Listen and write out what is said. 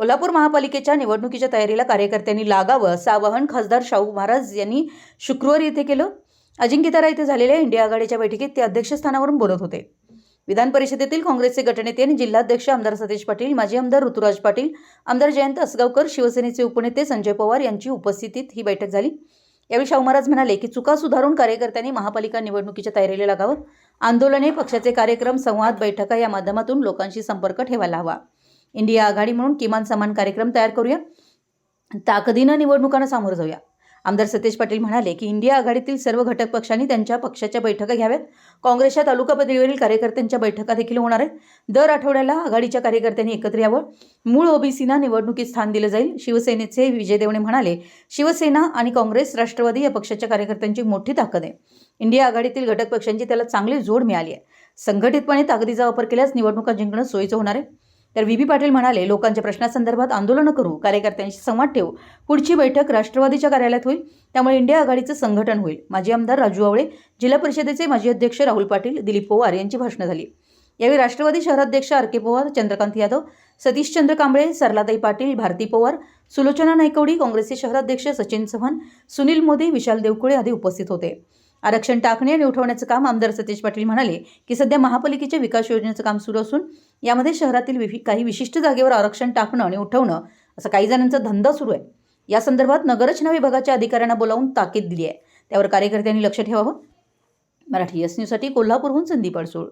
कोल्हापूर महापालिकेच्या निवडणुकीच्या तयारीला कार्यकर्त्यांनी लागावं असं आवाहन खासदार शाहू महाराज यांनी शुक्रवारी येथे केलं. अजिंक्यतारा येथे झालेल्या इंडिया आघाडीच्या बैठकीत ते अध्यक्षस्थानावरून बोलत होते. विधान परिषदेतील काँग्रेसचे गटनेते आणि जिल्हाध्यक्ष आमदार सतीश पाटील माजी आमदार ऋतुराज पाटील आमदार जयंत असगावकर शिवसेनेचे उपनेते संजय पवार यांची उपस्थितीत ही बैठक झाली. यावेळी शाहू महाराज म्हणाले की चुका सुधारून कार्यकर्त्यांनी महापालिका निवडणुकीच्या तयारीला लागावं. आंदोलने पक्षाचे कार्यक्रम संवाद बैठका या माध्यमातून लोकांशी संपर्क ठेवायला हवा. इंडिया आघाडी म्हणून किमान समान कार्यक्रम तयार करूया. ताकदीनं निवडणुकांना सामोरं जाऊया. आमदार सतेज पाटील म्हणाले की इंडिया आघाडीतील सर्व घटक पक्षांनी त्यांच्या पक्षाच्या बैठका घ्याव्यात. काँग्रेसच्या तालुका पातळीवरील कार्यकर्त्यांच्या बैठका देखील होणार आहेत. दर आठवड्याला आघाडीच्या कार्यकर्त्यांनी एकत्र यावं. मूळ ओबीसीना निवडणुकीत स्थान दिलं जाईल. शिवसेनेचे विजय देवणे म्हणाले शिवसेना आणि काँग्रेस राष्ट्रवादी या पक्षाच्या कार्यकर्त्यांची मोठी ताकद आहे. इंडिया आघाडीतील घटक पक्षांची त्याला चांगली जोड मिळाली आहे. संघटितपणे ताकदीचा वापर केल्यास निवडणुका जिंकणं सोयीचं होणार आहे. तर व्ही. बी. पाटील म्हणाले लोकांच्या प्रश्नासंदर्भात आंदोलनं करू कार्यकर्त्यांशी संवाद ठेवू. पुढची बैठक राष्ट्रवादीच्या कार्यालयात होईल. त्यामुळे इंडिया आघाडीचं संघटन होईल. माजी आमदार राजू आवळे जिल्हा परिषदेचे माजी अध्यक्ष राहुल पाटील दिलीप पवार यांची भाषणं झाली. यावेळी राष्ट्रवादी शहराध्यक्ष आर. के. पवार चंद्रकांत यादव सतीशचंद्र कांबळे सरलाताई पाटील भारती पवार सुलोचना नायकवडी काँग्रेसचे शहराध्यक्ष सचिन चव्हाण सुनील मोदी विशाल देवकुळे आदी उपस्थित होते. आरक्षण टाकणे आणि उठवण्याचं काम आमदार सतेज पाटील म्हणाले की सध्या महापालिकेच्या विकास योजनेचं काम सुरू असून यामध्ये शहरातील विवि काही विशिष्ट जागेवर आरक्षण टाकणं आणि उठवणं असं काही जणांचा धंदा सुरू आहे. या संदर्भात नगररचना विभागाच्या अधिकाऱ्यांना बोलावून ताकीद दिली आहे. त्यावर कार्यकर्त्यांनी लक्ष ठेवावं. मराठी एस न्यूजसाठी कोल्हापूरहून संदीप अडसूळ.